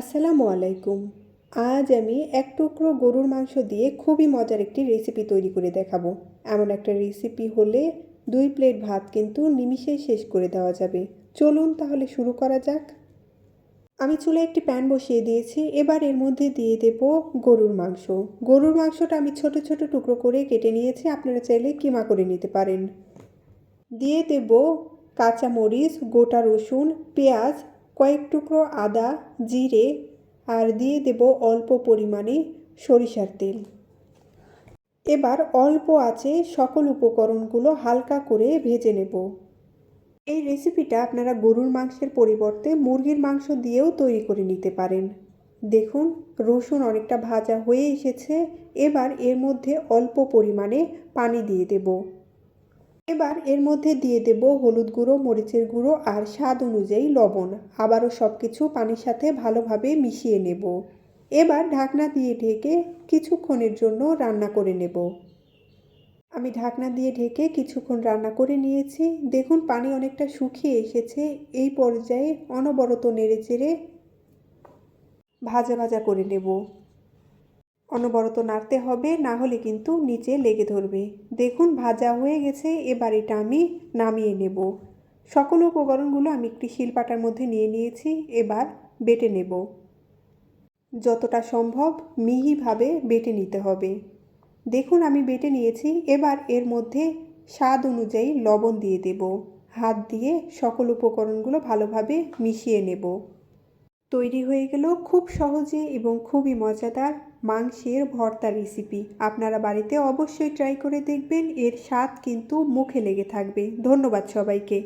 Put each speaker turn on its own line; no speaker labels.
আসসালামু আলাইকুম। আজ আমি এক টুকরো গরুর মাংস দিয়ে খুবই মজার একটি রেসিপি তৈরি করে দেখাবো। এমন একটা রেসিপি হলে দুই প্লেট ভাত কিন্তু নিমিষেই শেষ করে দেওয়া যাবে। চলুন তাহলে শুরু করা যাক। আমি চুলে একটি প্যান বসিয়ে দিয়েছি, এবার এর মধ্যে দিয়ে দেব গরুর মাংস। গরুর মাংসটা আমি ছোট ছোট টুকরো করে কেটে নিয়েছি, আপনারা চাইলে কিমা করে নিতে পারেন। দিয়ে দেব কাঁচা মরিচ গোটা রসুন, পেঁয়াজ কয়েক টুকরো আদা, জিরে আর দিয়ে দেব অল্প পরিমাণে সরিষার তেল। এবার অল্প আছে সকল উপকরণগুলো হালকা করে ভেজে নেব। এই রেসিপিটা আপনারা গরুর মাংসের পরিবর্তে মুরগির মাংস দিয়েও তৈরি করে নিতে পারেন। দেখুন, রসুন অনেকটা ভাজা হয়ে এসেছে। এবার এর মধ্যে অল্প পরিমাণে পানি দিয়ে দেব। এবার এর মধ্যে দিয়ে দেব হলুদ গুঁড়ো, মরিচের গুঁড়ো আর স্বাদ অনুযায়ী লবণ। আবারও সব কিছু পানির সাথে ভালোভাবে মিশিয়ে নেব। এবার ঢাকনা দিয়ে ঢেকে কিছুক্ষণের জন্য রান্না করে নেব। আমি ঢাকনা দিয়ে ঢেকে কিছুক্ষণ রান্না করে নিয়েছি। দেখুন, পানি অনেকটা শুকিয়ে এসেছে। এই পর্যায়ে অনবরত নেড়ে চেড়ে ভাজা ভাজা করে নেব। অনবরত নাড়তে হবে, না হলে কিন্তু নিচে লেগে ধরবে। দেখুন, ভাজা হয়ে গেছে, এবার এটা আমি নামিয়ে নেব। সকল উপকরণগুলো আমি একটি শিলপাটার মধ্যে নিয়ে নিয়েছি, এবার বেটে নেব। যতটা সম্ভব মিহিভাবে বেটে নিতে হবে। দেখুন, আমি বেটে নিয়েছি, এবার এর মধ্যে স্বাদ অনুযায়ী লবণ দিয়ে দেব। হাত দিয়ে সকল উপকরণগুলো ভালোভাবে মিশিয়ে নেব। তৈরি হয়ে গেল খুব সহজে এবং খুবই মজাদার মাংসের ভর্তা রেসিপি আপনারা বাড়িতে অবশ্যই ট্রাই করে দেখবেন, এর স্বাদ কিন্তু মুখে লেগে থাকবে। ধন্যবাদ সবাইকে।